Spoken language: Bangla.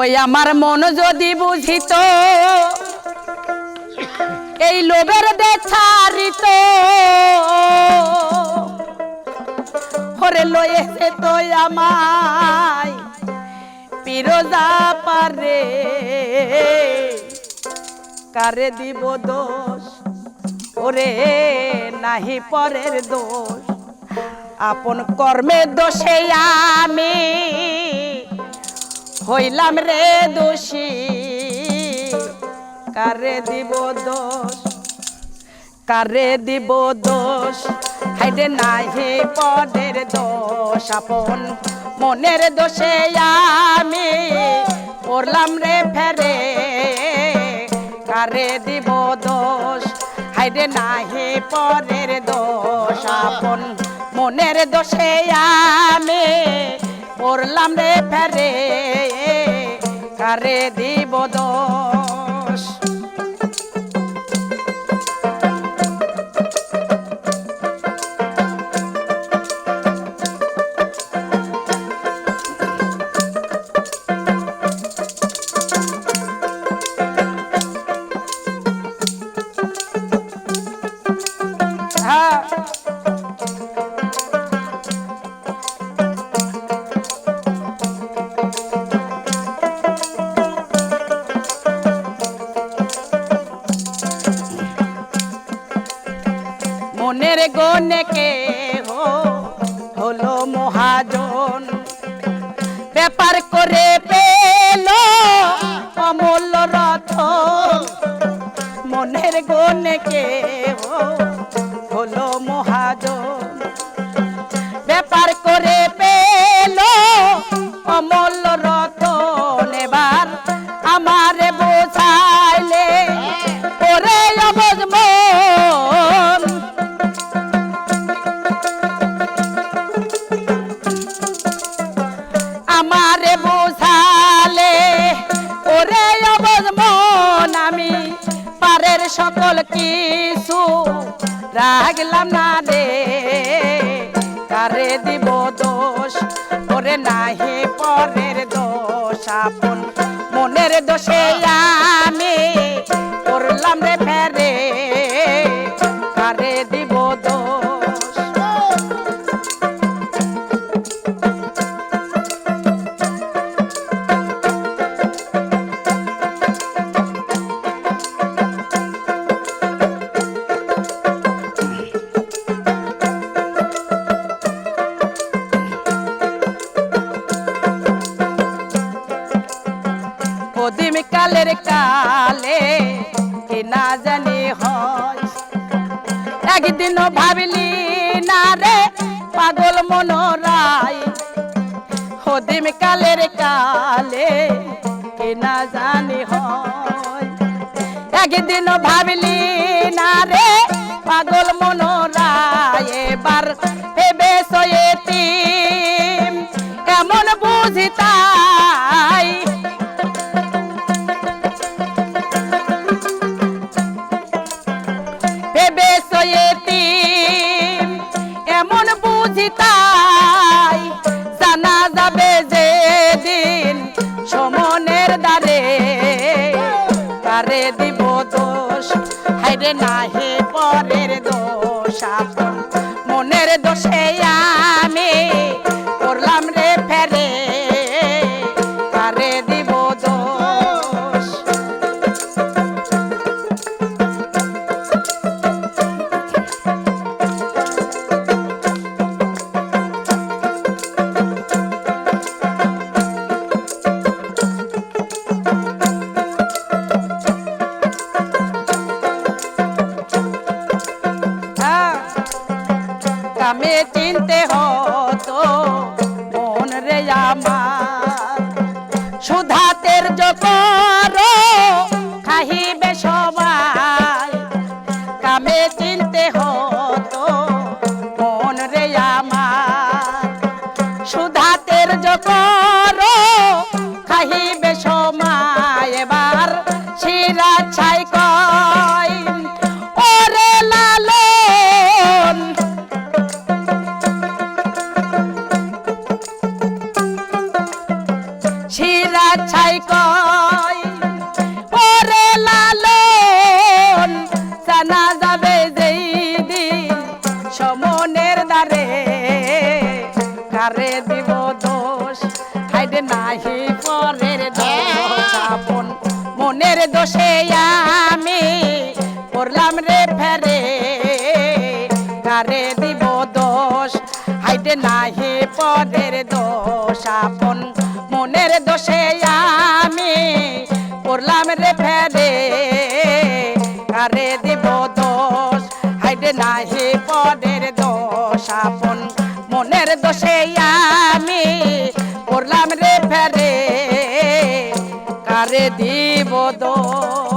ওই আমার মন যদি বুঝিত, এই লোভের দেখারিত। হরে লয়েছে তো আমায় পিরোজা পারে। কারে দিব দোষ? ওরে নাহি পরের দোষ। আপন কর্মে দোষে আমি হইলাম রে দোষী। কারে দিব দোষ? কারে দিব দোষ? হাইডে নাহি পদের দোষ। আপন মনের দোষে আমি পড়লাম রে ফেরে। কারে দিব দোষ? হাইডে নাহি পরের দোষ। আপন মনের দোষে আমি পড়লাম রে ফেরে। কারে দিব দোষ মনের গনে কে হো হলো মহাজন। ব্যাপার করে পেল অমূল্য রথ মনের গনে কে কিছু রাগলাম না রে। কারে দিব দোষ? ওরে নাহি পরের দোষ। আপন মনের দোষে একদিন ভাবিলি, না রে, পাগল মনোরাই হদিম কালের কালে কি না জানি হয়? একদিন ভাবিলি, না রে, পাগল মনোরায়, এবার ভেবে সয়েতি কেমন বুঝি এমন বুঝি তাই? জানা যাবে যে দিন সমনের দ্বারে কারে দিব দোষ? হাইরে নাহে পরের কামে চিনতে হতো। মন রে আমার সুধাতের জকর মনের দোষে আমি করলাম রে ফেরে। কারে দিব দোষ? হাইডে নাহি পরের দোষ। আপন মনের দোষে আমি করলাম রে ফেরে। কারে দিব দোষ? হাইডে নাহি পরের দোষ। আপন মনের দোষে করলাম রে ফেরে কারে দিব দোষ